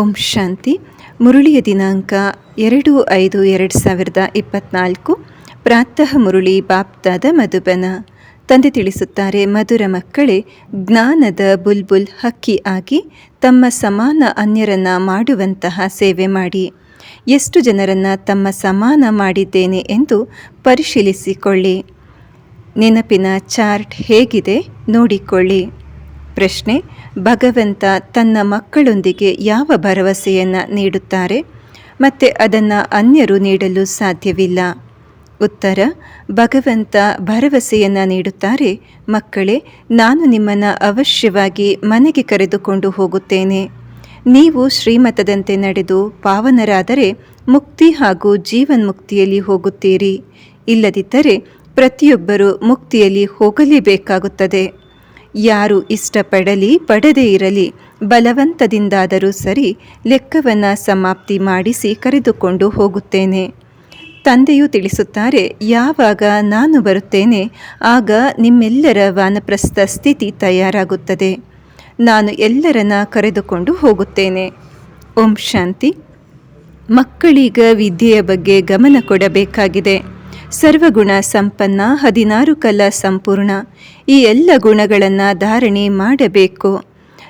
ಓಂ ಶಾಂತಿ. ಮುರುಳಿಯ ದಿನಾಂಕ ಎರಡು ಐದು ಎರಡು ಸಾವಿರದ ಇಪ್ಪತ್ನಾಲ್ಕು. ಪ್ರಾತಃ ಮುರುಳಿ ಬಾಪ್ತಾದ ಮಧುಬನ. ತಂದೆ ತಿಳಿಸುತ್ತಾರೆ, ಮಧುರ ಮಕ್ಕಳೇ, ಜ್ಞಾನದ ಬುಲ್ಬುಲ್ ಹಕ್ಕಿ ಆಗಿ ತಮ್ಮ ಸಮಾನ ಅನ್ಯರನ್ನ ಮಾಡುವಂತಹ ಸೇವೆ ಮಾಡಿ. ಎಷ್ಟು ಜನರನ್ನು ತಮ್ಮ ಸಮಾನ ಮಾಡಿದ್ದೇನೆ ಎಂದು ಪರಿಶೀಲಿಸಿಕೊಳ್ಳಿ. ನೆನಪಿನ ಚಾರ್ಟ್ ಹೇಗಿದೆ ನೋಡಿಕೊಳ್ಳಿ. ಪ್ರಶ್ನೆ ಭಗವಂತ ತನ್ನ ಮಕ್ಕಳೊಂದಿಗೆ ಯಾವ ಭರವಸೆಯನ್ನು ನೀಡುತ್ತಾರೆ? ಮತ್ತು ಅದನ್ನು ಅನ್ಯರು ನೀಡಲು ಸಾಧ್ಯವಿಲ್ಲ. ಉತ್ತರ, ಭಗವಂತ ಭರವಸೆಯನ್ನು ನೀಡುತ್ತಾರೆ, ಮಕ್ಕಳೇ, ನಾನು ನಿಮ್ಮನ್ನು ಅವಶ್ಯವಾಗಿ ಮನೆಗೆ ಕರೆದುಕೊಂಡು ಹೋಗುತ್ತೇನೆ. ನೀವು ಶ್ರೀಮತದಂತೆ ನಡೆದು ಪಾವನರಾದರೆ ಮುಕ್ತಿ ಹಾಗೂ ಜೀವನ್ಮುಕ್ತಿಯಲ್ಲಿ ಹೋಗುತ್ತೀರಿ. ಇಲ್ಲದಿದ್ದರೆ ಪ್ರತಿಯೊಬ್ಬರೂ ಮುಕ್ತಿಯಲ್ಲಿ ಹೋಗಲೇಬೇಕಾಗುತ್ತದೆ. ಯಾರು ಇಷ್ಟಪಡಲಿ ಪಡದೇ ಇರಲಿ, ಬಲವಂತದಿಂದಾದರೂ ಸರಿ ಲೆಕ್ಕವನ್ನು ಸಮಾಪ್ತಿ ಮಾಡಿಸಿ ಕರೆದುಕೊಂಡು ಹೋಗುತ್ತೇನೆ. ತಂದೆಯು ತಿಳಿಸುತ್ತಾರೆ, ಯಾವಾಗ ನಾನು ಬರುತ್ತೇನೆ, ಆಗ ನಿಮ್ಮೆಲ್ಲರ ವಾನಪ್ರಸ್ಥ ಸ್ಥಿತಿ ತಯಾರಾಗುತ್ತದೆ. ನಾನು ಎಲ್ಲರನ್ನ ಕರೆದುಕೊಂಡು ಹೋಗುತ್ತೇನೆ. ಓಂ ಶಾಂತಿ. ಮಕ್ಕಳೀಗ ವಿದ್ಯೆಯ ಬಗ್ಗೆ ಗಮನ ಕೊಡಬೇಕಾಗಿದೆ. ಸರ್ವಗುಣ ಸಂಪನ್ನ ಹದಿನಾರು ಕಲ ಸಂಪೂರ್ಣ. ಈ ಎಲ್ಲ ಗುಣಗಳನ್ನು ಧಾರಣೆ ಮಾಡಬೇಕು.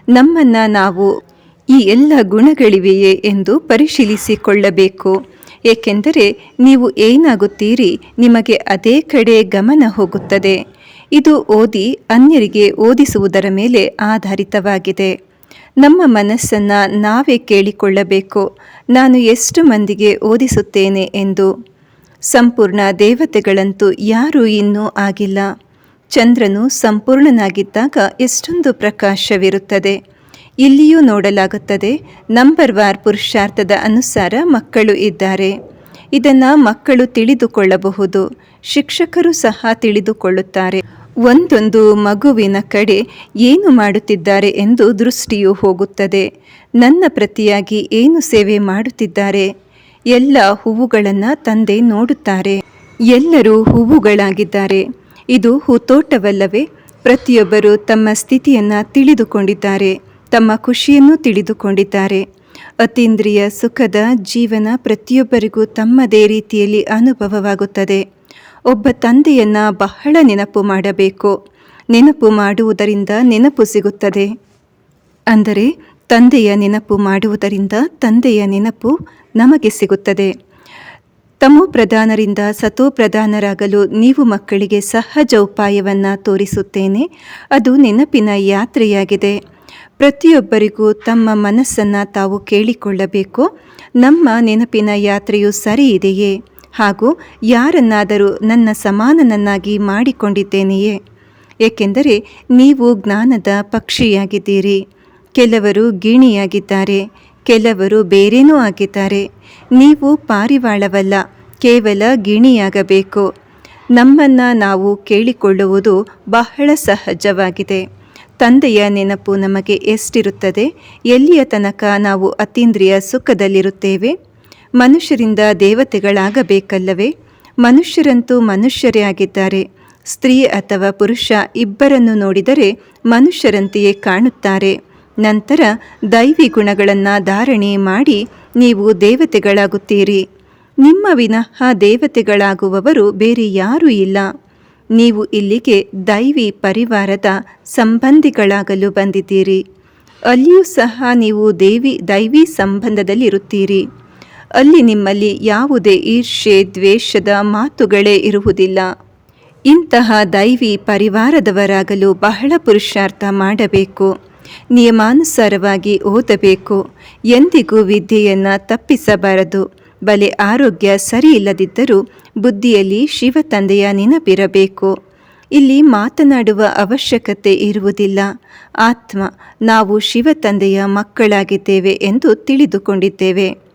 ನಮ್ಮನ್ನು ನಾವು ಈ ಎಲ್ಲ ಗುಣಗಳಿವೆಯೇ ಎಂದು ಪರಿಶೀಲಿಸಿಕೊಳ್ಳಬೇಕು. ಏಕೆಂದರೆ ನೀವು ಏನಾಗುತ್ತೀರಿ ನಿಮಗೆ ಅದೇ ಕಡೆ ಗಮನ ಹೋಗುತ್ತದೆ. ಇದು ಓದಿ ಅನ್ಯರಿಗೆ ಓದಿಸುವುದರ ಮೇಲೆ ಆಧಾರಿತವಾಗಿದೆ. ನಮ್ಮ ಮನಸ್ಸನ್ನು ನಾವೇ ಕೇಳಿಕೊಳ್ಳಬೇಕು. ನಾನು ಎಷ್ಟು ಮಂದಿಗೆ ಓದಿಸುತ್ತೇನೆ ಎಂದು ಸಂಪೂರ್ಣ ದೇವತೆಗಳಂತೂ ಯಾರೂ ಇನ್ನೂ ಆಗಿಲ್ಲ. ಚಂದ್ರನು ಸಂಪೂರ್ಣನಾಗಿದ್ದಾಗ ಎಷ್ಟೊಂದು ಪ್ರಕಾಶವಿರುತ್ತದೆ. ಇಲ್ಲಿಯೂ ನೋಡಲಾಗುತ್ತದೆ ನಂಬರ್ ವಾರ್ ಪುರುಷಾರ್ಥದ ಅನುಸಾರ ಮಕ್ಕಳು ಇದ್ದಾರೆ. ಇದನ್ನು ಮಕ್ಕಳು ತಿಳಿದುಕೊಳ್ಳಬಹುದು, ಶಿಕ್ಷಕರು ಸಹ ತಿಳಿದುಕೊಳ್ಳುತ್ತಾರೆ. ಒಂದೊಂದು ಮಗುವಿನ ಕಡೆ ಏನು ಮಾಡುತ್ತಿದ್ದಾರೆ ಎಂದು ದೃಷ್ಟಿಯು ಹೋಗುತ್ತದೆ. ನನ್ನ ಪ್ರತಿಯಾಗಿ ಏನು ಸೇವೆ ಮಾಡುತ್ತಿದ್ದಾರೆ? ಎಲ್ಲ ಹೂವುಗಳನ್ನು ತಂದೆ ನೋಡುತ್ತಾರೆ. ಎಲ್ಲರೂ ಹೂವುಗಳಾಗಿದ್ದಾರೆ. ಇದು ಹೂತೋಟವಲ್ಲವೇ? ಪ್ರತಿಯೊಬ್ಬರು ತಮ್ಮ ಸ್ಥಿತಿಯನ್ನು ತಿಳಿದುಕೊಂಡಿದ್ದಾರೆ. ತಮ್ಮ ಖುಷಿಯನ್ನು ತಿಳಿದುಕೊಂಡಿದ್ದಾರೆ. ಅತೀಂದ್ರಿಯ ಸುಖದ ಜೀವನ ಪ್ರತಿಯೊಬ್ಬರಿಗೂ ತಮ್ಮದೇ ರೀತಿಯಲ್ಲಿ ಅನುಭವವಾಗುತ್ತದೆ. ಒಬ್ಬ ತಂದೆಯನ್ನ ಬಹಳ ನೆನಪು ಮಾಡಬೇಕು. ನೆನಪು ಮಾಡುವುದರಿಂದ ನೆನಪು ಸಿಗುತ್ತದೆ. ಅಂದರೆ ತಂದೆಯ ನೆನಪು ಮಾಡುವುದರಿಂದ ತಂದೆಯ ನೆನಪು ನಮಗೆ ಸಿಗುತ್ತದೆ. ತಮೋ ಪ್ರಧಾನರಿಂದ ಸತೋ ಪ್ರಧಾನರಾಗಲು ನೀವು ಮಕ್ಕಳಿಗೆ ಸಹಜ ಉಪಾಯವನ್ನು ತೋರಿಸುತ್ತೇನೆ. ಅದು ನೆನಪಿನ ಯಾತ್ರೆಯಾಗಿದೆ. ಪ್ರತಿಯೊಬ್ಬರಿಗೂ ತಮ್ಮ ಮನಸ್ಸನ್ನು ತಾವು ಕೇಳಿಕೊಳ್ಳಬೇಕು. ನಮ್ಮ ನೆನಪಿನ ಯಾತ್ರೆಯು ಸರಿ ಇದೆಯೇ ಹಾಗೂ ಯಾರನ್ನಾದರೂ ನನ್ನ ಸಮಾನನನ್ನಾಗಿ ಮಾಡಿಕೊಂಡಿದ್ದೇನೆಯೇ? ಏಕೆಂದರೆ ನೀವು ಜ್ಞಾನದ ಪಕ್ಷಿಯಾಗಿದ್ದೀರಿ. ಕೆಲವರು ಗಿಣಿಯಾಗಿದ್ದಾರೆ. ಕೆಲವರು ಬೇರೇನೂ ಆಗಿದ್ದಾರೆ. ನೀವು ಪಾರಿವಾಳವಲ್ಲ, ಕೇವಲ ಗಿಣಿಯಾಗಬೇಕು. ನಮ್ಮನ್ನು ನಾವು ಕೇಳಿಕೊಳ್ಳುವುದು ಬಹಳ ಸಹಜವಾಗಿದೆ. ತಂದೆಯ ನೆನಪು ನಮಗೆ ಎಷ್ಟಿರುತ್ತದೆ? ಎಲ್ಲಿಯ ತನಕ ನಾವು ಅತೀಂದ್ರಿಯ ಸುಖದಲ್ಲಿರುತ್ತೇವೆ? ಮನುಷ್ಯರಿಂದ ದೇವತೆಗಳಾಗಬೇಕಲ್ಲವೇ? ಮನುಷ್ಯರಂತೂ ಮನುಷ್ಯರೇ ಆಗಿದ್ದಾರೆ. ಸ್ತ್ರೀ ಅಥವಾ ಪುರುಷ ಇಬ್ಬರನ್ನು ನೋಡಿದರೆ ಮನುಷ್ಯರಂತೆಯೇ ಕಾಣುತ್ತಾರೆ. ನಂತರ ದೈವಿ ಗುಣಗಳನ್ನು ಧಾರಣೆ ಮಾಡಿ ನೀವು ದೇವತೆಗಳಾಗುತ್ತೀರಿ. ನಿಮ್ಮ ವಿನಃ ದೇವತೆಗಳಾಗುವವರು ಬೇರೆ ಯಾರೂ ಇಲ್ಲ. ನೀವು ಇಲ್ಲಿಗೆ ದೈವಿ ಪರಿವಾರದ ಸಂಬಂಧಿಗಳಾಗಲು ಬಂದಿದ್ದೀರಿ. ಅಲ್ಲಿಯೂ ಸಹ ನೀವು ದೇವಿ ದೈವಿ ಸಂಬಂಧದಲ್ಲಿರುತ್ತೀರಿ. ಅಲ್ಲಿ ನಿಮ್ಮಲ್ಲಿ ಯಾವುದೇ ಈರ್ಷೆ ದ್ವೇಷದ ಮಾತುಗಳೇ ಇರುವುದಿಲ್ಲ. ಇಂತಹ ದೈವಿ ಪರಿವಾರದವರಾಗಲು ಬಹಳ ಪುರುಷಾರ್ಥ ಮಾಡಬೇಕು. ನಿಯಮಾನುಸಾರವಾಗಿ ಓದಬೇಕು. ಎಂದಿಗೂ ವಿದ್ಯೆಯನ್ನು ತಪ್ಪಿಸಬಾರದು. ಬಲೆ ಆರೋಗ್ಯ ಸರಿಯಿಲ್ಲದಿದ್ದರೂ ಬುದ್ಧಿಯಲ್ಲಿ ಶಿವ ತಂದೆಯ ನೆನಪಿರಬೇಕು. ಇಲ್ಲಿ ಮಾತನಾಡುವ ಅವಶ್ಯಕತೆ ಇರುವುದಿಲ್ಲ. ಆತ್ಮ, ನಾವು ಶಿವ ತಂದೆಯ ಮಕ್ಕಳಾಗಿದ್ದೇವೆ ಎಂದು ತಿಳಿದುಕೊಂಡಿದ್ದೇವೆ.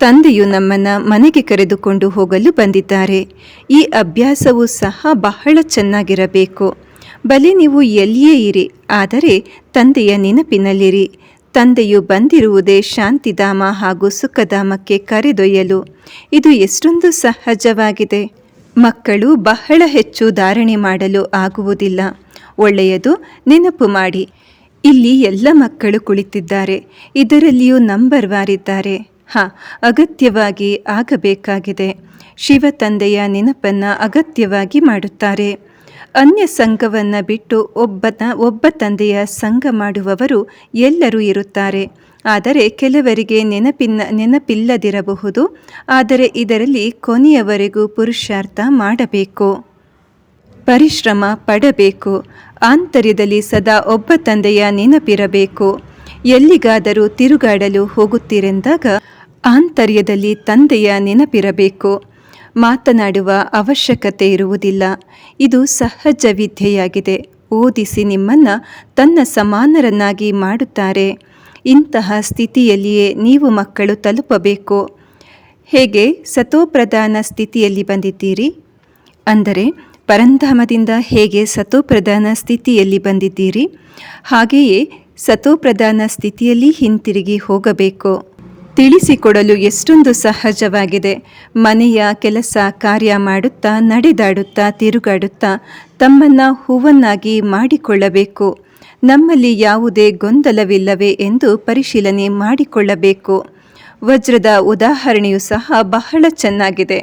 ತಂದೆಯು ನಮ್ಮನ್ನು ಮನೆಗೆ ಕರೆದುಕೊಂಡು ಹೋಗಲು ಬಂದಿದ್ದಾರೆ. ಈ ಅಭ್ಯಾಸವು ಸಹ ಬಹಳ ಚೆನ್ನಾಗಿರಬೇಕು. ಬಲೆ ನೀವು ಎಲ್ಲಿಯೇ ಇರಿ, ಆದರೆ ತಂದೆಯ ನೆನಪಿನಲ್ಲಿರಿ. ತಂದೆಯು ಬಂದಿರುವುದೇ ಶಾಂತಿಧಾಮ ಹಾಗೂ ಸುಖಧಾಮಕ್ಕೆ ಕರೆದೊಯ್ಯಲು. ಇದು ಎಷ್ಟೊಂದು ಸಹಜವಾಗಿದೆ. ಮಕ್ಕಳು ಬಹಳ ಹೆಚ್ಚು ಧಾರಣೆ ಮಾಡಲು ಆಗುವುದಿಲ್ಲ. ಒಳ್ಳೆಯದು ನೆನಪು ಮಾಡಿ. ಇಲ್ಲಿ ಎಲ್ಲ ಮಕ್ಕಳು ಕುಳಿತಿದ್ದಾರೆ. ಇದರಲ್ಲಿಯೂ ನಂಬರ್ ವಾರಿದ್ದಾರೆ. ಹಾ, ಅಗತ್ಯವಾಗಿ ಆಗಬೇಕಾಗಿದೆ. ಶಿವ ತಂದೆಯ ನೆನಪನ್ನು ಅಗತ್ಯವಾಗಿ ಮಾಡುತ್ತಾರೆ. ಅನ್ಯ ಸಂಘವನ್ನು ಬಿಟ್ಟು ಒಬ್ಬನ, ಒಬ್ಬ ತಂದೆಯ ಸಂಘ ಮಾಡುವವರು ಎಲ್ಲರೂ ಇರುತ್ತಾರೆ. ಆದರೆ ಕೆಲವರಿಗೆ ನೆನಪಿನ ನೆನಪಿಲ್ಲದಿರಬಹುದು. ಆದರೆ ಇದರಲ್ಲಿ ಕೊನೆಯವರೆಗೂ ಪುರುಷಾರ್ಥ ಮಾಡಬೇಕು. ಪರಿಶ್ರಮ ಪಡಬೇಕು. ಆಂತರ್ಯದಲ್ಲಿ ಸದಾ ಒಬ್ಬ ತಂದೆಯ ನೆನಪಿರಬೇಕು. ಎಲ್ಲಿಗಾದರೂ ತಿರುಗಾಡಲು ಹೋಗುತ್ತಿರೆಂದಾಗ ಆಂತರ್ಯದಲ್ಲಿ ತಂದೆಯ ನೆನಪಿರಬೇಕು. ಮಾತನಾಡುವ ಅವಶ್ಯಕತೆ ಇರುವುದಿಲ್ಲ. ಇದು ಸಹಜ ವಿದ್ಯೆಯಾಗಿದೆ. ಓದಿಸಿ ನಿಮ್ಮನ್ನು ತನ್ನ ಸಮಾನರನ್ನಾಗಿ ಮಾಡುತ್ತಾರೆ. ಇಂತಹ ಸ್ಥಿತಿಯಲ್ಲಿಯೇ ನೀವು ಮಕ್ಕಳು ತಲುಪಬೇಕು. ಹೇಗೆ ಸತೋಪ್ರಧಾನ ಸ್ಥಿತಿಯಲ್ಲಿ ಬಂದಿದ್ದೀರಿ? ಅಂದರೆ, ಪರಂಧಾಮದಿಂದ ಹೇಗೆ ಸತೋಪ್ರಧಾನ ಸ್ಥಿತಿಯಲ್ಲಿ ಬಂದಿದ್ದೀರಿ? ಹಾಗೆಯೇ ಸತೋಪ್ರಧಾನ ಸ್ಥಿತಿಯಲ್ಲಿ ಹಿಂತಿರುಗಿ ಹೋಗಬೇಕು. ತಿಳಿಸಿಕೊಡಲು ಎಷ್ಟೊಂದು ಸಹಜವಾಗಿದೆ. ಮನೆಯ ಕೆಲಸ ಕಾರ್ಯ ಮಾಡುತ್ತಾ, ನಡೆದಾಡುತ್ತಾ, ತಿರುಗಾಡುತ್ತಾ ತಮ್ಮನ್ನು ಹೂವನ್ನಾಗಿ ಮಾಡಿಕೊಳ್ಳಬೇಕು. ನಮ್ಮಲ್ಲಿ ಯಾವುದೇ ಗೊಂದಲವಿಲ್ಲವೇ ಎಂದು ಪರಿಶೀಲನೆ ಮಾಡಿಕೊಳ್ಳಬೇಕು. ವಜ್ರದ ಉದಾಹರಣೆಯು ಸಹ ಬಹಳ ಚೆನ್ನಾಗಿದೆ.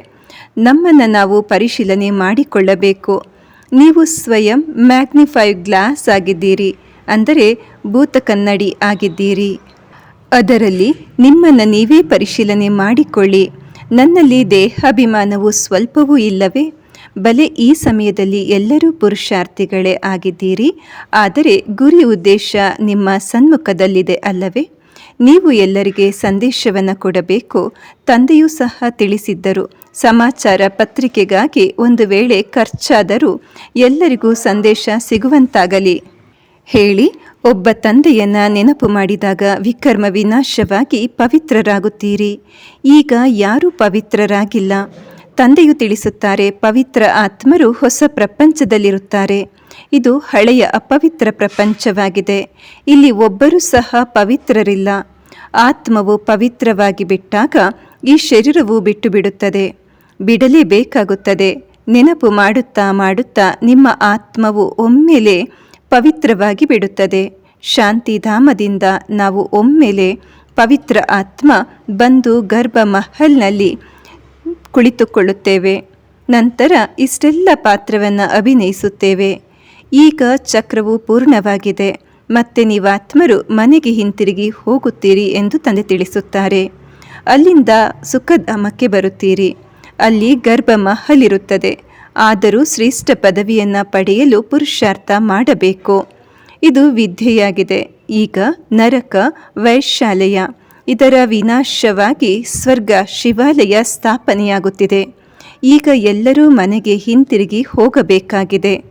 ನಮ್ಮನ್ನು ನಾವು ಪರಿಶೀಲನೆ ಮಾಡಿಕೊಳ್ಳಬೇಕು. ನೀವು ಸ್ವಯಂ ಮ್ಯಾಗ್ನಿಫೈ ಗ್ಲಾಸ್ ಆಗಿದ್ದೀರಿ, ಅಂದರೆ ಭೂತಕನ್ನಡಿ ಆಗಿದ್ದೀರಿ. ಅದರಲ್ಲಿ ನಿಮ್ಮನ್ನು ನೀವೇ ಪರಿಶೀಲನೆ ಮಾಡಿಕೊಳ್ಳಿ. ನನ್ನಲ್ಲಿ ದೇಹಾಭಿಮಾನವು ಸ್ವಲ್ಪವೂ ಇಲ್ಲವೇ? ಬಲೆ ಈ ಸಮಯದಲ್ಲಿ ಎಲ್ಲರೂ ಪುರುಷಾರ್ಥಿಗಳೇ ಆಗಿದ್ದೀರಿ. ಆದರೆ ಗುರಿ ಉದ್ದೇಶ ನಿಮ್ಮ ಸನ್ಮುಖದಲ್ಲಿದೆ ಅಲ್ಲವೇ? ನೀವು ಎಲ್ಲರಿಗೆ ಸಂದೇಶವನ್ನು ಕೊಡಬೇಕು. ತಂದೆಯೂ ಸಹ ತಿಳಿಸಿದ್ದರು. ಸಮಾಚಾರ ಪತ್ರಿಕೆಗಾಗಿ ಒಂದು ವೇಳೆ ಖರ್ಚಾದರೂ ಎಲ್ಲರಿಗೂ ಸಂದೇಶ ಸಿಗುವಂತಾಗಲಿ. ಹೇಳಿ ಒಬ್ಬ ತಂದೆಯನ್ನ ನೆನಪು ಮಾಡಿದಾಗ ವಿಕರ್ಮ ವಿನಾಶವಾಗಿ ಪವಿತ್ರರಾಗುತ್ತೀರಿ. ಈಗ ಯಾರೂ ಪವಿತ್ರರಾಗಿಲ್ಲ. ತಂದೆಯು ತಿಳಿಸುತ್ತಾರೆ, ಪವಿತ್ರ ಆತ್ಮರು ಹೊಸ ಪ್ರಪಂಚದಲ್ಲಿರುತ್ತಾರೆ. ಇದು ಹಳೆಯ ಅಪವಿತ್ರ ಪ್ರಪಂಚವಾಗಿದೆ. ಇಲ್ಲಿ ಒಬ್ಬರೂ ಸಹ ಪವಿತ್ರರಿಲ್ಲ. ಆತ್ಮವು ಪವಿತ್ರವಾಗಿ ಬಿಟ್ಟಾಗ ಈ ಶರೀರವು ಬಿಟ್ಟು ಬಿಡುತ್ತದೆ ಬಿಡಲೇಬೇಕಾಗುತ್ತದೆ ನೆನಪು ಮಾಡುತ್ತಾ ಮಾಡುತ್ತಾ ನಿಮ್ಮ ಆತ್ಮವು ಒಮ್ಮೆಲೆ ಪವಿತ್ರವಾಗಿ ಬಿಡುತ್ತದೆ. ಶಾಂತಿಧಾಮದಿಂದ ನಾವು ಒಮ್ಮೆಲೆ ಪವಿತ್ರ ಆತ್ಮ ಬಂದು ಗರ್ಭ ಮಹಲ್ನಲ್ಲಿ ಕುಳಿತುಕೊಳ್ಳುತ್ತೇವೆ. ನಂತರ ಇಷ್ಟೆಲ್ಲ ಪಾತ್ರವನ್ನು ಅಭಿನಯಿಸುತ್ತೇವೆ. ಈಗ ಚಕ್ರವು ಪೂರ್ಣವಾಗಿದೆ. ಮತ್ತೆ ನೀವಾತ್ಮರು ಮನೆಗೆ ಹಿಂತಿರುಗಿ ಹೋಗುತ್ತೀರಿ ಎಂದು ತಂದೆ ತಿಳಿಸುತ್ತಾರೆ. ಅಲ್ಲಿಂದ ಸುಖಧಾಮಕ್ಕೆ ಬರುತ್ತೀರಿ. ಅಲ್ಲಿ ಗರ್ಭ ಮಹಲಿರುತ್ತದೆ ಆದರೂ ಶ್ರೇಷ್ಠ ಪದವಿಯನ್ನು ಪಡೆಯಲು ಪುರುಷಾರ್ಥ ಮಾಡಬೇಕು. ಇದು ವಿದ್ಯೆಯಾಗಿದೆ. ಈಗ ನರಕ, ವೈಶಾಲಯ ಇದರ ವಿನಾಶವಾಗಿ ಸ್ವರ್ಗ, ಶಿವಾಲಯ ಸ್ಥಾಪನೆಯಾಗುತ್ತಿದೆ. ಈಗ ಎಲ್ಲರೂ ಮನೆಗೆ ಹಿಂತಿರುಗಿ ಹೋಗಬೇಕಾಗಿದೆ.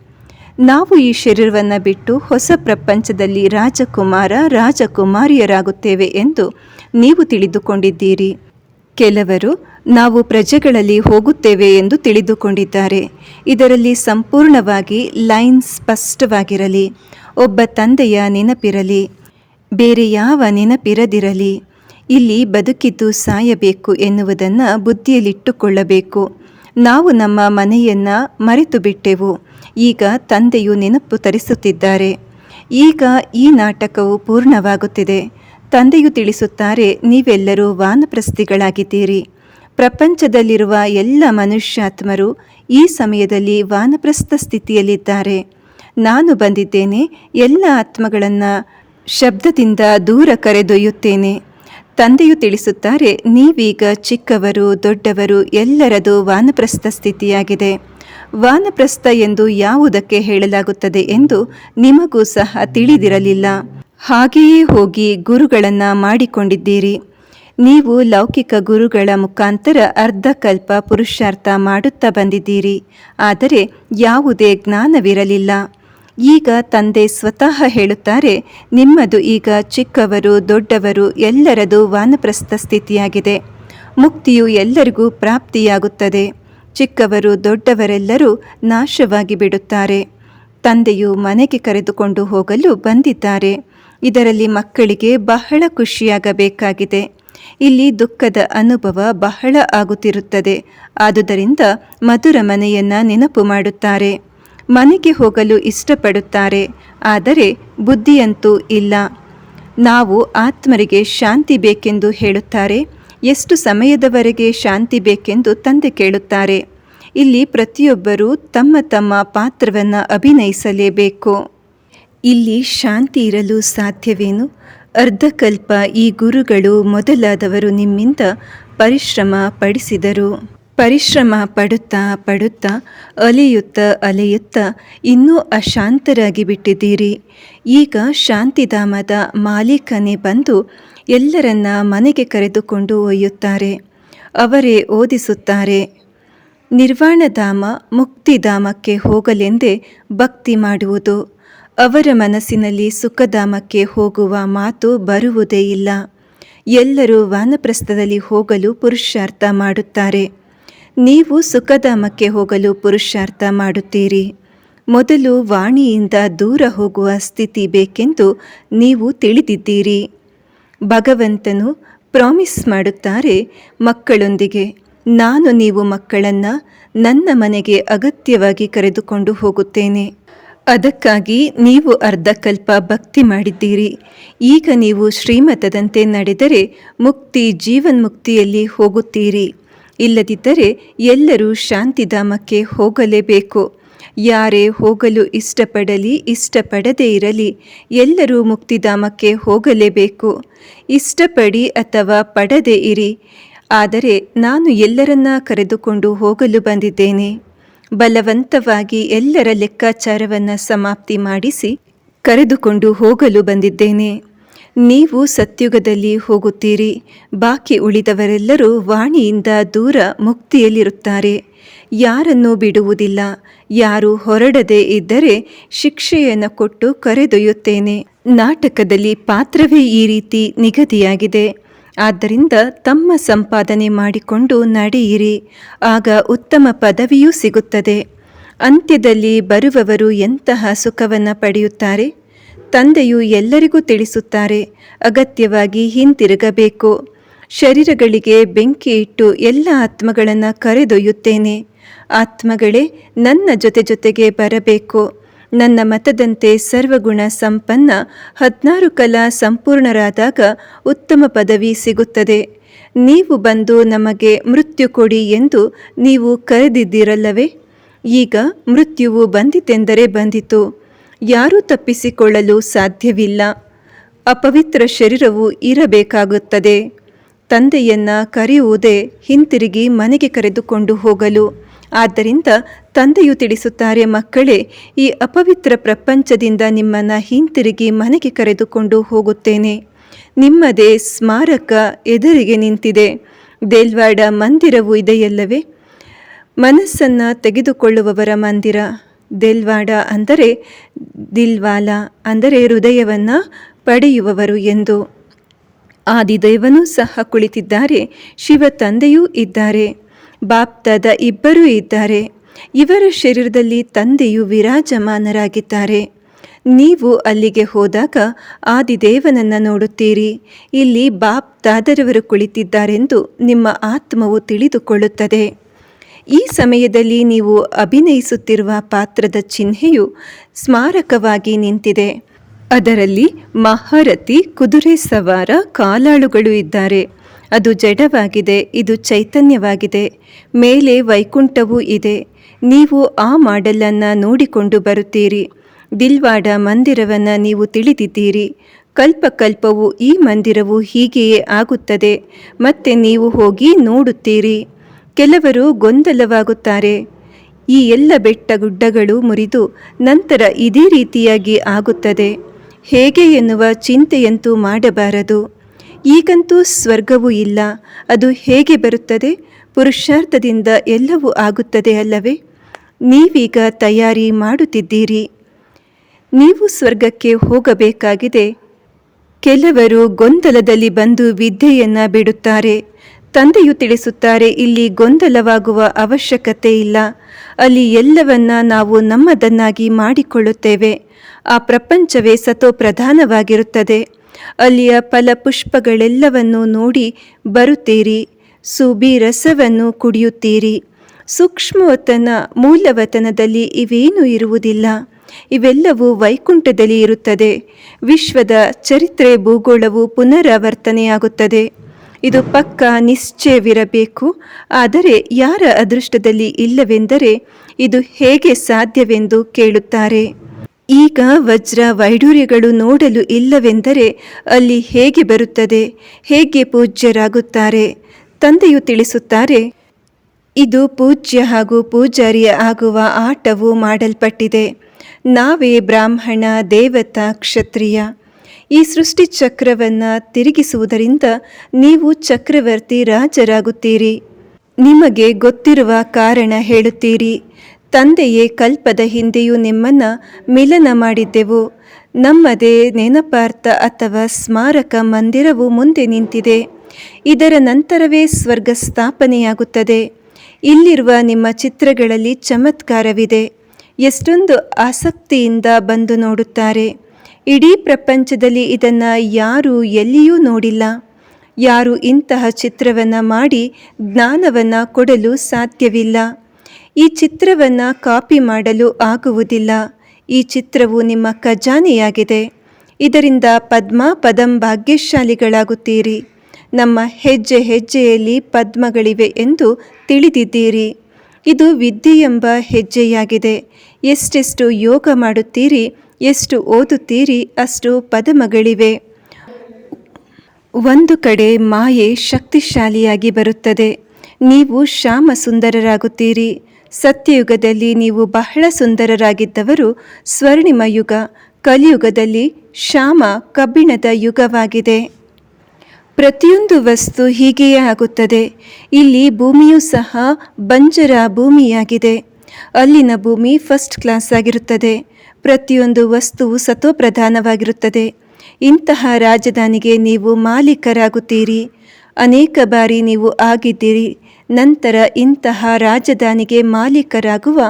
ನಾವು ಈ ಶರೀರವನ್ನು ಬಿಟ್ಟು ಹೊಸ ಪ್ರಪಂಚದಲ್ಲಿ ರಾಜಕುಮಾರ, ರಾಜಕುಮಾರಿಯರಾಗುತ್ತೇವೆ ಎಂದು ನೀವು ತಿಳಿದುಕೊಂಡಿದ್ದೀರಿ. ಕೆಲವರು ನಾವು ಪ್ರಜೆಗಳಲ್ಲಿ ಹೋಗುತ್ತೇವೆ ಎಂದು ತಿಳಿದುಕೊಂಡಿದ್ದಾರೆ. ಇದರಲ್ಲಿ ಸಂಪೂರ್ಣವಾಗಿ ಲೈನ್ ಸ್ಪಷ್ಟವಾಗಿರಲಿ. ಒಬ್ಬ ತಂದೆಯ ನೆನಪಿರಲಿ. ಬೇರೆ ಯಾವ ನೆನಪಿರದಿರಲಿ. ಇಲ್ಲಿ ಬದುಕಿದ್ದು ಸಾಯಬೇಕು ಎನ್ನುವುದನ್ನು ಬುದ್ಧಿಯಲ್ಲಿಟ್ಟುಕೊಳ್ಳಬೇಕು. ನಾವು ನಮ್ಮ ಮನೆಯನ್ನು ಮರೆತು ಬಿಟ್ಟೆವು ಈಗ ತಂದೆಯು ನೆನಪು ತರಿಸುತ್ತಿದ್ದಾರೆ. ಈಗ ಈ ನಾಟಕವು ಪೂರ್ಣವಾಗುತ್ತಿದೆ. ತಂದೆಯು ತಿಳಿಸುತ್ತಾರೆ, ನೀವೆಲ್ಲರೂ ವಾನಪ್ರಸ್ಥಿಗಳಾಗಿದ್ದೀರಿ. ಪ್ರಪಂಚದಲ್ಲಿರುವ ಎಲ್ಲ ಮನುಷ್ಯಾತ್ಮರು ಈ ಸಮಯದಲ್ಲಿ ವಾನಪ್ರಸ್ಥ ಸ್ಥಿತಿಯಲ್ಲಿದ್ದಾರೆ. ನಾನು ಬಂದಿದ್ದೇನೆ, ಎಲ್ಲ ಆತ್ಮಗಳನ್ನು ಶಬ್ದದಿಂದ ದೂರ ಕರೆದೊಯ್ಯುತ್ತೇನೆ. ತಂದೆಯು ತಿಳಿಸುತ್ತಾರೆ, ನೀವೀಗ ಚಿಕ್ಕವರು, ದೊಡ್ಡವರು ಎಲ್ಲರದು ವಾನಪ್ರಸ್ಥ ಸ್ಥಿತಿಯಾಗಿದೆ. ವಾನಪ್ರಸ್ಥ ಎಂದು ಯಾವುದಕ್ಕೆ ಹೇಳಲಾಗುತ್ತದೆ ಎಂದು ನಿಮಗೂ ಸಹ ತಿಳಿದಿರಲಿಲ್ಲ. ಹಾಗೆಯೇ ಹೋಗಿ ಗುರುಗಳನ್ನು ಮಾಡಿಕೊಂಡಿದ್ದೀರಿ. ನೀವು ಲೌಕಿಕ ಗುರುಗಳ ಮುಖಾಂತರ ಅರ್ಧಕಲ್ಪ ಪುರುಷಾರ್ಥ ಮಾಡುತ್ತಾ ಬಂದಿದ್ದೀರಿ. ಆದರೆ ಯಾವುದೇ ಜ್ಞಾನವಿರಲಿಲ್ಲ. ಈಗ ತಂದೆ ಸ್ವತಃ ಹೇಳುತ್ತಾರೆ, ನಿಮ್ಮದು ಈಗ ಚಿಕ್ಕವರು, ದೊಡ್ಡವರು ಎಲ್ಲರದು ವಾನಪ್ರಸ್ಥ ಸ್ಥಿತಿಯಾಗಿದೆ. ಮುಕ್ತಿಯು ಎಲ್ಲರಿಗೂ ಪ್ರಾಪ್ತಿಯಾಗುತ್ತದೆ. ಚಿಕ್ಕವರು, ದೊಡ್ಡವರೆಲ್ಲರೂ ನಾಶವಾಗಿ ಬಿಡುತ್ತಾರೆ. ತಂದೆಯು ಮನೆಗೆ ಕರೆದುಕೊಂಡು ಹೋಗಲು ಬಂದಿದ್ದಾರೆ. ಇದರಲ್ಲಿ ಮಕ್ಕಳಿಗೆ ಬಹಳ ಖುಷಿಯಾಗಬೇಕಾಗಿದೆ. ಇಲ್ಲಿ ದುಃಖದ ಅನುಭವ ಬಹಳ ಆಗುತ್ತಿರುತ್ತದೆ. ಆದುದರಿಂದ ಮಧುರ ಮನೆಯನ್ನ ನೆನಪು ಮಾಡುತ್ತಾರೆ. ಮನೆಗೆ ಹೋಗಲು ಇಷ್ಟಪಡುತ್ತಾರೆ. ಆದರೆ ಬುದ್ಧಿಯಂತೂ ಇಲ್ಲ. ನಾವು ಆತ್ಮರಿಗೆ ಶಾಂತಿ ಬೇಕೆಂದು ಹೇಳುತ್ತಾರೆ. ಎಷ್ಟು ಸಮಯದವರೆಗೆ ಶಾಂತಿ ಬೇಕೆಂದು ತಂದೆ ಕೇಳುತ್ತಾರೆ. ಇಲ್ಲಿ ಪ್ರತಿಯೊಬ್ಬರೂ ತಮ್ಮ ತಮ್ಮ ಪಾತ್ರವನ್ನು ಅಭಿನಯಿಸಲೇಬೇಕು. ಇಲ್ಲಿ ಶಾಂತಿ ಇರಲು ಸಾಧ್ಯವೇನು? ಅರ್ಧಕಲ್ಪ ಈ ಗುರುಗಳು ಮೊದಲಾದವರು ನಿಮ್ಮಿಂದ ಪರಿಶ್ರಮ ಪಡಿಸಿದರು. ಪರಿಶ್ರಮ ಪಡುತ್ತಾ ಪಡುತ್ತಾ ಅಲೆಯುತ್ತಾ ಅಲೆಯುತ್ತಾ ಇನ್ನೂ ಅಶಾಂತರಾಗಿ ಬಿಟ್ಟಿದ್ದೀರಿ. ಈಗ ಶಾಂತಿಧಾಮದ ಮಾಲೀಕನೇ ಬಂದು ಎಲ್ಲರನ್ನ ಮನೆಗೆ ಕರೆದುಕೊಂಡು ಒಯ್ಯುತ್ತಾರೆ. ಅವರೇ ಓದಿಸುತ್ತಾರೆ. ನಿರ್ವಾಣಧಾಮ ಮುಕ್ತಿಧಾಮಕ್ಕೆ ಹೋಗಲೆಂದೇ ಭಕ್ತಿ ಮಾಡುವುದು. ಅವರ ಮನಸ್ಸಿನಲ್ಲಿ ಸುಖಧಾಮಕ್ಕೆ ಹೋಗುವ ಮಾತು ಬರುವುದೇ ಇಲ್ಲ. ಎಲ್ಲರೂ ವಾನಪ್ರಸ್ಥದಲ್ಲಿ ಹೋಗಲು ಪುರುಷಾರ್ಥ ಮಾಡುತ್ತಾರೆ. ನೀವು ಸುಖಧಾಮಕ್ಕೆ ಹೋಗಲು ಪುರುಷಾರ್ಥ ಮಾಡುತ್ತೀರಿ. ಮೊದಲು ವಾಣಿಯಿಂದ ದೂರ ಹೋಗುವ ಸ್ಥಿತಿ ಬೇಕೆಂದು ನೀವು ತಿಳಿದಿದ್ದೀರಿ. ಭಗವಂತನು ಪ್ರಾಮಿಸ್ ಮಾಡುತ್ತಾರೆ ಮಕ್ಕಳೊಂದಿಗೆ, ನಾನು ನೀವು ಮಕ್ಕಳನ್ನು ನನ್ನ ಮನೆಗೆ ಅಗತ್ಯವಾಗಿ ಕರೆದುಕೊಂಡು ಹೋಗುತ್ತೇನೆ. ಅದಕ್ಕಾಗಿ ನೀವು ಅರ್ಧಕಲ್ಪ ಭಕ್ತಿ ಮಾಡಿದ್ದೀರಿ. ಈಗ ನೀವು ಶ್ರೀಮತದಂತೆ ನಡೆದರೆ ಮುಕ್ತಿ ಜೀವನ್ಮುಕ್ತಿಯಲ್ಲಿ ಹೋಗುತ್ತೀರಿ. ಇಲ್ಲದಿದ್ದರೆ ಎಲ್ಲರೂ ಶಾಂತಿಧಾಮಕ್ಕೆ ಹೋಗಲೇಬೇಕು. ಯಾರೇ ಹೋಗಲು ಇಷ್ಟಪಡಲಿ, ಇಷ್ಟಪಡದೇ ಇರಲಿ, ಎಲ್ಲರೂ ಮುಕ್ತಿಧಾಮಕ್ಕೆ ಹೋಗಲೇಬೇಕು. ಇಷ್ಟಪಡಿ ಅಥವಾ ಪಡದೇ ಇರಿ. ಆದರೆ ನಾನು ಎಲ್ಲರನ್ನ ಕರೆದುಕೊಂಡು ಹೋಗಲು ಬಂದಿದ್ದೇನೆ. ಬಲವಂತವಾಗಿ ಎಲ್ಲರ ಲೆಕ್ಕಾಚಾರವನ್ನು ಸಮಾಪ್ತಿ ಮಾಡಿಸಿ ಕರೆದುಕೊಂಡು ಹೋಗಲು ಬಂದಿದ್ದೇನೆ. ನೀವು ಸತ್ಯುಗದಲ್ಲಿ ಹೋಗುತ್ತೀರಿ. ಬಾಕಿ ಉಳಿದವರೆಲ್ಲರೂ ವಾಣಿಯಿಂದ ದೂರ ಮುಕ್ತಿಯಲ್ಲಿರುತ್ತಾರೆ. ಯಾರನ್ನು ಬಿಡುವುದಿಲ್ಲ. ಯಾರು ಹೊರಡದೇ ಇದ್ದರೆ ಶಿಕ್ಷೆಯನ್ನು ಕೊಟ್ಟು ಕರೆದೊಯ್ಯುತ್ತೇನೆ. ನಾಟಕದಲ್ಲಿ ಪಾತ್ರವೇ ಈ ರೀತಿ ನಿಗದಿಯಾಗಿದೆ. ಆದ್ದರಿಂದ ತಮ್ಮ ಸಂಪಾದನೆ ಮಾಡಿಕೊಂಡು ನಡೆಯಿರಿ, ಆಗ ಉತ್ತಮ ಪದವಿಯೂ ಸಿಗುತ್ತದೆ. ಅಂತ್ಯದಲ್ಲಿ ಬರುವವರು ಎಂತಹ ಸುಖವನ್ನು ಪಡೆಯುತ್ತಾರೆ? ತಂದೆಯು ಎಲ್ಲರಿಗೂ ತಿಳಿಸುತ್ತಾರೆ, ಅಗತ್ಯವಾಗಿ ಹಿಂತಿರುಗಬೇಕು. ಶರೀರಗಳಿಗೆ ಬೆಂಕಿ ಇಟ್ಟು ಎಲ್ಲ ಆತ್ಮಗಳನ್ನು ಕರೆದೊಯ್ಯುತ್ತೇನೆ. ಆತ್ಮಗಳೇ ನನ್ನ ಜೊತೆ ಜೊತೆಗೆ ಬರಬೇಕು. ನನ್ನ ಮತದಂತೆ ಸರ್ವಗುಣ ಸಂಪನ್ನ ಹದಿನಾರು ಕಲಾ ಸಂಪೂರ್ಣರಾದಾಗ ಉತ್ತಮ ಪದವಿ ಸಿಗುತ್ತದೆ. ನೀವು ಬಂದು ನಮಗೆ ಮೃತ್ಯು ಕೊಡಿ ಎಂದು ನೀವು ಕರೆದಿದ್ದೀರಲ್ಲವೇ? ಈಗ ಮೃತ್ಯುವು ಬಂದಿತೆಂದರೆ ಬಂದಿತು. ಯಾರೂ ತಪ್ಪಿಸಿಕೊಳ್ಳಲು ಸಾಧ್ಯವಿಲ್ಲ. ಅಪವಿತ್ರ ಶರೀರವು ಇರಬೇಕಾಗುತ್ತದೆ. ತಂದೆಯನ್ನ ಕರೆಯುವುದೇ ಹಿಂತಿರುಗಿ ಮನೆಗೆ ಕರೆದುಕೊಂಡು ಹೋಗಲು. ಆದ್ದರಿಂದ ತಂದೆಯು ತಿಳಿಸುತ್ತಾರೆ, ಮಕ್ಕಳೇ, ಈ ಅಪವಿತ್ರ ಪ್ರಪಂಚದಿಂದ ನಿಮ್ಮನ್ನು ಹಿಂತಿರುಗಿ ಮನೆಗೆ ಕರೆದುಕೊಂಡು ಹೋಗುತ್ತೇನೆ. ನಿಮ್ಮದೇ ಸ್ಮಾರಕ ಎದುರಿಗೆ ನಿಂತಿದೆ. ದೇಲ್ವಾಡ ಮಂದಿರವು ಇದೆಯಲ್ಲವೇ? ಮನಸ್ಸನ್ನು ತೆಗೆದುಕೊಳ್ಳುವವರ ಮಂದಿರ. ದೇಲ್ವಾಡ ಅಂದರೆ ದಿಲ್ವಾಲ, ಅಂದರೆ ಹೃದಯವನ್ನು ಪಡೆಯುವವರು ಎಂದು. ಆದಿದೈವನೂ ಸಹ ಕುಳಿತಿದ್ದಾರೆ, ಶಿವ ತಂದೆಯೂ ಇದ್ದಾರೆ. ಬಾಪ್ತದ ಇಬ್ಬರೂ ಇದ್ದಾರೆ. ಇವರ ಶರೀರದಲ್ಲಿ ತಂದೆಯು ವಿರಾಜಮಾನರಾಗಿದ್ದಾರೆ. ನೀವು ಅಲ್ಲಿಗೆ ಹೋದಾಗ ಆದಿದೇವನನ್ನು ನೋಡುತ್ತೀರಿ. ಇಲ್ಲಿ ಬಾಪ್ ದಾದರವರು ಕುಳಿತಿದ್ದಾರೆಂದು ನಿಮ್ಮ ಆತ್ಮವು ತಿಳಿದುಕೊಳ್ಳುತ್ತದೆ. ಈ ಸಮಯದಲ್ಲಿ ನೀವು ಅಭಿನಯಿಸುತ್ತಿರುವ ಪಾತ್ರದ ಚಿಹ್ನೆಯು ಸ್ಮಾರಕವಾಗಿ ನಿಂತಿದೆ. ಅದರಲ್ಲಿ ಮಹಾರಥಿ, ಕುದುರೆ ಸವಾರ, ಕಾಲಾಳುಗಳು ಇದ್ದಾರೆ. ಅದು ಜಡವಾಗಿದೆ, ಇದು ಚೈತನ್ಯವಾಗಿದೆ. ಮೇಲೆ ವೈಕುಂಠವೂ ಇದೆ. ನೀವು ಆ ಮಾಡಲನ್ನು ನೋಡಿಕೊಂಡು ಬರುತ್ತೀರಿ. ದಿಲ್ವಾಡ ಮಂದಿರವನ್ನು ನೀವು ತಿಳಿದಿದ್ದೀರಿ. ಕಲ್ಪಕಲ್ಪವು ಈ ಮಂದಿರವು ಹೀಗೆಯೇ ಆಗುತ್ತದೆ. ಮತ್ತೆ ನೀವು ಹೋಗಿ ನೋಡುತ್ತೀರಿ. ಕೆಲವರು ಗೊಂದಲವಾಗುತ್ತಾರೆ. ಈ ಎಲ್ಲ ಬೆಟ್ಟ ಗುಡ್ಡಗಳು ಮುರಿದು ನಂತರ ಇದೇ ರೀತಿಯಾಗಿ ಆಗುತ್ತದೆ. ಹೇಗೆ ಎನ್ನುವ ಚಿಂತೆಯಂತೂ ಮಾಡಬಾರದು. ಈಗಂತೂ ಸ್ವರ್ಗವೂ ಇಲ್ಲ. ಅದು ಹೇಗೆ ಬರುತ್ತದೆ? ಪುರುಷಾರ್ಥದಿಂದ ಎಲ್ಲವೂ ಆಗುತ್ತದೆ ಅಲ್ಲವೇ? ನೀವೀಗ ತಯಾರಿ ಮಾಡುತ್ತಿದ್ದೀರಿ. ನೀವು ಸ್ವರ್ಗಕ್ಕೆ ಹೋಗಬೇಕಾಗಿದೆ. ಕೆಲವರು ಗೊಂದಲದಲ್ಲಿ ಬಂದು ವಿದ್ಯೆಯನ್ನು ಬಿಡುತ್ತಾರೆ. ತಂದೆಯು ತಿಳಿಸುತ್ತಾರೆ, ಇಲ್ಲಿ ಗೊಂದಲವಾಗುವ ಅವಶ್ಯಕತೆ ಇಲ್ಲ. ಅಲ್ಲಿ ಎಲ್ಲವನ್ನ ನಾವು ನಮ್ಮದನ್ನಾಗಿ ಮಾಡಿಕೊಳ್ಳುತ್ತೇವೆ. ಆ ಪ್ರಪಂಚವೇ ಸತೋ ಪ್ರಧಾನವಾಗಿರುತ್ತದೆ. ಅಲ್ಲಿಯ ಫಲ ಪುಷ್ಪಗಳೆಲ್ಲವನ್ನು ನೋಡಿ ಬರುತ್ತೀರಿ ಸುಬಿ ರಸವನ್ನು ಕುಡಿಯುತ್ತೀರಿ. ಸೂಕ್ಷ್ಮವತನ ಮೂಲವತನದಲ್ಲಿ ಇವೇನೂ ಇರುವುದಿಲ್ಲ. ಇವೆಲ್ಲವೂ ವೈಕುಂಠದಲ್ಲಿ ಇರುತ್ತದೆ. ವಿಶ್ವದ ಚರಿತ್ರೆ ಭೂಗೋಳವು ಪುನರಾವರ್ತನೆಯಾಗುತ್ತದೆ. ಇದು ಪಕ್ಕ ನಿಶ್ಚಯವಿರಬೇಕು. ಆದರೆ ಯಾರ ಅದೃಷ್ಟದಲ್ಲಿ ಇಲ್ಲವೆಂದರೆ ಇದು ಹೇಗೆ ಸಾಧ್ಯವೆಂದು ಕೇಳುತ್ತಾರೆ. ಈಗ ವಜ್ರ ವೈಢೂರ್ಯಗಳು ನೋಡಲು ಇಲ್ಲವೆಂದರೆ ಅಲ್ಲಿ ಹೇಗೆ ಬರುತ್ತದೆ? ಹೇಗೆ ಪೂಜ್ಯರಾಗುತ್ತಾರೆ? ತಂದೆಯು ತಿಳಿಸುತ್ತಾರೆ, ಇದು ಪೂಜ್ಯ ಹಾಗೂ ಪೂಜಾರಿಯ ಆಗುವ ಆಟವು ಮಾಡಲ್ಪಟ್ಟಿದೆ. ನಾವೇ ಬ್ರಾಹ್ಮಣ, ದೇವತಾ, ಕ್ಷತ್ರಿಯ. ಈ ಸೃಷ್ಟಿ ಚಕ್ರವನ್ನು ತಿರುಗಿಸುವುದರಿಂದ ನೀವು ಚಕ್ರವರ್ತಿ ರಾಜರಾಗುತ್ತೀರಿ. ನಿಮಗೆ ಗೊತ್ತಿರುವ ಕಾರಣ ಹೇಳುತ್ತೀರಿ. ತಂದೆಯೇ ಕಲ್ಪದ ಹಿಂದೆಯೂ ನಿಮ್ಮನ್ನ ಮಿಲನ ಮಾಡಿದ್ದೆವು. ನಮ್ಮದೇ ನೆನಪಾರ್ಥ ಅಥವಾ ಸ್ಮಾರಕ ಮಂದಿರವು ಮುಂದೆ ನಿಂತಿದೆ. ಇದರ ನಂತರವೇ ಸ್ವರ್ಗ ಸ್ಥಾಪನೆಯಾಗುತ್ತದೆ. ಇಲ್ಲಿರುವ ನಿಮ್ಮ ಚಿತ್ರಗಳಲ್ಲಿ ಚಮತ್ಕಾರವಿದೆ. ಎಷ್ಟೊಂದು ಆಸಕ್ತಿಯಿಂದ ಬಂದು ನೋಡುತ್ತಾರೆ. ಇಡೀ ಪ್ರಪಂಚದಲ್ಲಿ ಇದನ್ನು ಯಾರೂ ಎಲ್ಲಿಯೂ ನೋಡಿಲ್ಲ. ಯಾರು ಇಂತಹ ಚಿತ್ರವನ್ನು ಮಾಡಿ ಜ್ಞಾನವನ್ನು ಕೊಡಲು ಸಾಧ್ಯವಿಲ್ಲ. ಈ ಚಿತ್ರವನ್ನು ಕಾಪಿ ಮಾಡಲು ಆಗುವುದಿಲ್ಲ. ಈ ಚಿತ್ರವು ನಿಮ್ಮ ಖಜಾನೆಯಾಗಿದೆ. ಇದರಿಂದ ಪದ್ಮ ಪದಂ ಭಾಗ್ಯಶಾಲಿಗಳಾಗುತ್ತೀರಿ. ನಮ್ಮ ಹೆಜ್ಜೆ ಹೆಜ್ಜೆಯಲ್ಲಿ ಪದ್ಮಗಳಿವೆ ಎಂದು ತಿಳಿದಿದ್ದೀರಿ. ಇದು ವಿದ್ಯೆ ಎಂಬ ಹೆಜ್ಜೆಯಾಗಿದೆ. ಎಷ್ಟೆಷ್ಟು ಯೋಗ ಮಾಡುತ್ತೀರಿ, ಎಷ್ಟು ಓದುತ್ತೀರಿ, ಅಷ್ಟು ಪದಮಗಳಿವೆ. ಒಂದು ಕಡೆ ಮಾಯೆ ಶಕ್ತಿಶಾಲಿಯಾಗಿ ಬರುತ್ತದೆ. ನೀವು ಶ್ಯಾಮ ಸುಂದರರಾಗುತ್ತೀರಿ ಸತ್ಯಯುಗದಲ್ಲಿ ನೀವು ಬಹಳ ಸುಂದರರಾಗಿದ್ದವರು ಸ್ವರ್ಣಿಮ ಯುಗ ಕಲಿಯುಗದಲ್ಲಿ ಶ್ಯಾಮ ಕಬ್ಬಿಣದ ಯುಗವಾಗಿದೆ. ಪ್ರತಿಯೊಂದು ವಸ್ತು ಹೀಗೆಯೇ ಆಗುತ್ತದೆ. ಇಲ್ಲಿ ಭೂಮಿಯೂ ಸಹ ಬಂಜರ ಭೂಮಿಯಾಗಿದೆ. ಅಲ್ಲಿನ ಭೂಮಿ ಫಸ್ಟ್ ಕ್ಲಾಸ್ ಆಗಿರುತ್ತದೆ. ಪ್ರತಿಯೊಂದು ವಸ್ತುವು ಸತೋಪ್ರಧಾನವಾಗಿರುತ್ತದೆ ಇಂತಹ ರಾಜಧಾನಿಗೆ ನೀವು ಮಾಲೀಕರಾಗುತ್ತೀರಿ. ಅನೇಕ ಬಾರಿ ನೀವು ಆಗಿದ್ದೀರಿ. ನಂತರ ಇಂತಹ ರಾಜಧಾನಿಗೆ ಮಾಲೀಕರಾಗುವ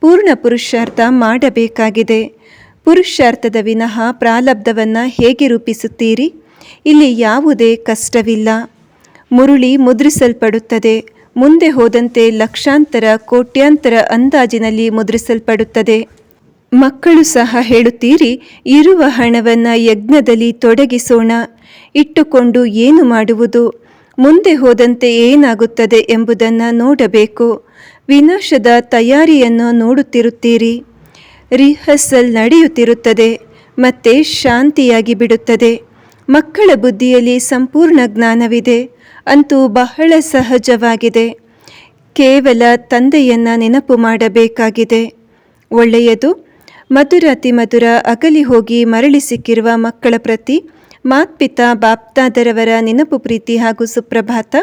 ಪೂರ್ಣ ಪುರುಷಾರ್ಥ ಮಾಡಬೇಕಾಗಿದೆ. ಪುರುಷಾರ್ಥದ ವಿನಃ ಪ್ರಾಲಬ್ಧವನ್ನು ಹೇಗೆ ರೂಪಿಸುತ್ತೀರಿ? ಇಲ್ಲಿ ಯಾವುದೇ ಕಷ್ಟವಿಲ್ಲ. ಮುರುಳಿ ಮುದ್ರಿಸಲ್ಪಡುತ್ತದೆ. ಮುಂದೆ ಹೋದಂತೆ ಲಕ್ಷಾಂತರ, ಕೋಟ್ಯಾಂತರ ಅಂದಾಜಿನಲ್ಲಿ ಮುದ್ರಿಸಲ್ಪಡುತ್ತದೆ. ಮಕ್ಕಳು ಸಹ ಹೇಳುತ್ತೀರಿ, ಇರುವ ಹಣವನ್ನು ಯಜ್ಞದಲ್ಲಿ ತೊಡಗಿಸೋಣ. ಇಟ್ಟುಕೊಂಡು ಏನು ಮಾಡುವುದು? ಮುಂದೆ ಹೋದಂತೆ ಏನಾಗುತ್ತದೆ ಎಂಬುದನ್ನು ನೋಡಬೇಕು. ವಿನಾಶದ ತಯಾರಿಯನ್ನು ನೋಡುತ್ತಿರುತ್ತೀರಿ. ರಿಹರ್ಸಲ್ ನಡೆಯುತ್ತಿರುತ್ತದೆ, ಮತ್ತೆ ಶಾಂತಿಯಾಗಿ ಬಿಡುತ್ತದೆ. ಮಕ್ಕಳ ಬುದ್ಧಿಯಲ್ಲಿ ಸಂಪೂರ್ಣ ಜ್ಞಾನವಿದೆ, ಅಂತೂ ಬಹಳ ಸಹಜವಾಗಿದೆ. ಕೇವಲ ತಂದೆಯನ್ನು ನೆನಪು ಮಾಡಬೇಕಾಗಿದೆ. ಒಳ್ಳೆಯದು ಮಧುರ ಅತಿಮಧುರ ಅಗಲಿ ಹೋಗಿ ಮರಳಿ ಸಿಕ್ಕಿರುವ ಮಕ್ಕಳ ಪ್ರತಿ ಮಾತ್ಪಿತಾ ಬಾಪ್ತಾದರವರ ನೆನಪು ಪ್ರೀತಿ ಹಾಗೂ ಸುಪ್ರಭಾತ.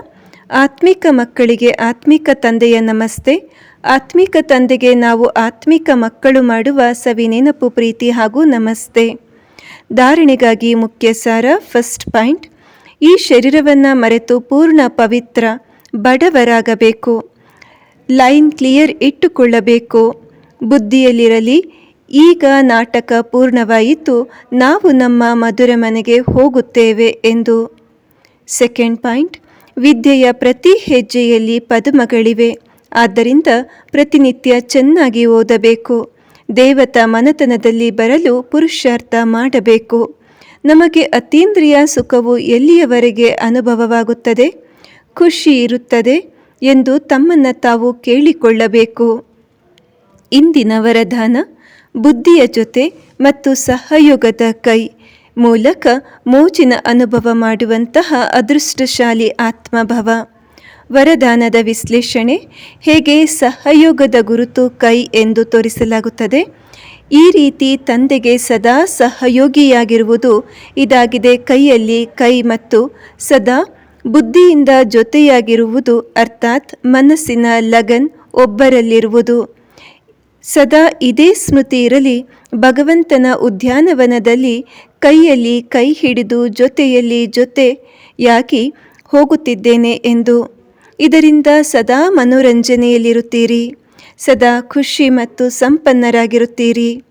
ಆತ್ಮಿಕ ಮಕ್ಕಳಿಗೆ ಆತ್ಮಿಕ ತಂದೆಯ ನಮಸ್ತೆ. ಆತ್ಮಿಕ ತಂದೆಗೆ ನಾವು ಆತ್ಮಿಕ ಮಕ್ಕಳು ಮಾಡುವ ಸವಿ ನೆನಪು ಪ್ರೀತಿ ಹಾಗೂ ನಮಸ್ತೆ. ಧಾರಣೆಗಾಗಿ ಮುಖ್ಯ ಸಾರ ಫಸ್ಟ್ ಪಾಯಿಂಟ್. ಈ ಶರೀರವನ್ನು ಮರೆತು ಪೂರ್ಣ ಪವಿತ್ರ, ಬಡವರಾಗಬೇಕು. ಲೈನ್ ಕ್ಲಿಯರ್ ಇಟ್ಟುಕೊಳ್ಳಬೇಕು. ಬುದ್ಧಿಯಲ್ಲಿರಲಿ ಈಗ ನಾಟಕ ಪೂರ್ಣವಾಯಿತು, ನಾವು ನಮ್ಮ ಮಧುರ ಮನೆಗೆ ಹೋಗುತ್ತೇವೆ ಎಂದು. ಸೆಕೆಂಡ್ ಪಾಯಿಂಟ್ ವಿದ್ಯೆಯ ಪ್ರತಿ ಹೆಜ್ಜೆಯಲ್ಲಿ ಪದಮಗಳಿವೆ. ಆದ್ದರಿಂದ ಪ್ರತಿನಿತ್ಯ ಚೆನ್ನಾಗಿ ಓದಬೇಕು. ದೇವತಾ ಮನತನದಲ್ಲಿ ಬರಲು ಪುರುಷಾರ್ಥ ಮಾಡಬೇಕು. ನಮಗೆ ಅತೀಂದ್ರಿಯ ಸುಖವು ಎಲ್ಲಿಯವರೆಗೆ ಅನುಭವವಾಗುತ್ತದೆ? ಖುಷಿ ಇರುತ್ತದೆ ಎಂದು ತಮ್ಮನ್ನು ತಾವು ಕೇಳಿಕೊಳ್ಳಬೇಕು. ಇಂದಿನ ವರದಾನ ಬುದ್ಧಿಯ ಜೊತೆ ಮತ್ತು ಸಹಯೋಗದ ಕೈ ಮೂಲಕ ಮೋಜಿನ ಅನುಭವ ಮಾಡುವಂತಹ ಅದೃಷ್ಟಶಾಲಿ ಆತ್ಮಭವ. ವರದಾನದ ವಿಶ್ಲೇಷಣೆ ಹೇಗೆ ಸಹಯೋಗದ ಗುರುತು ಕೈ ಎಂದು ತೋರಿಸಲಾಗುತ್ತದೆ. ಈ ರೀತಿ ತಂದೆಗೆ ಸದಾ ಸಹಯೋಗಿಯಾಗಿರುವುದು ಇದಾಗಿದೆ. ಕೈಯಲ್ಲಿ ಕೈ ಮತ್ತು ಸದಾ ಬುದ್ಧಿಯಿಂದ ಜೊತೆಯಾಗಿರುವುದು ಅರ್ಥಾತ್ ಮನಸ್ಸಿನ ಲಗನ್ ಒಬ್ಬರಲ್ಲಿರುವುದು. ಸದಾ ಇದೇ ಸ್ಮೃತಿ ಇರಲಿ, ಭಗವಂತನ ಉದ್ಯಾನವನದಲ್ಲಿ ಕೈಯಲ್ಲಿ ಕೈ ಹಿಡಿದು ಜೊತೆಯಲ್ಲಿ ಜೊತೆ ಜೊತೆಯಾಗಿ ಹೋಗುತ್ತಿದ್ದೇನೆ ಎಂದು. ಇದರಿಂದ ಸದಾ ಮನೋರಂಜನೆಯಲ್ಲಿರುತ್ತೀರಿ, ಸದಾ ಖುಷಿ ಮತ್ತು ಸಂಪನ್ನರಾಗಿರುತ್ತೀರಿ.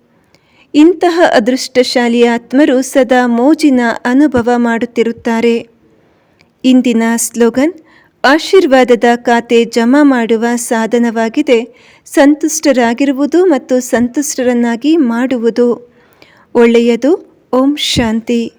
ಇಂತಹ ಅದೃಷ್ಟಶಾಲಿ ಆತ್ಮರು ಸದಾ ಮೋಜಿನ ಅನುಭವ ಮಾಡುತ್ತಿರುತ್ತಾರೆ. ಇಂದಿನ ಸ್ಲೋಗನ್ ಆಶೀರ್ವಾದದ ಖಾತೆ ಜಮಾ ಮಾಡುವ ಸಾಧನವಾಗಿದೆ. ಸಂತುಷ್ಟರಾಗಿರುವುದು ಮತ್ತು ಸಂತುಷ್ಟರನ್ನಾಗಿ ಮಾಡುವುದು. ಒಳ್ಳೆಯದು. ಓಂ ಶಾಂತಿ.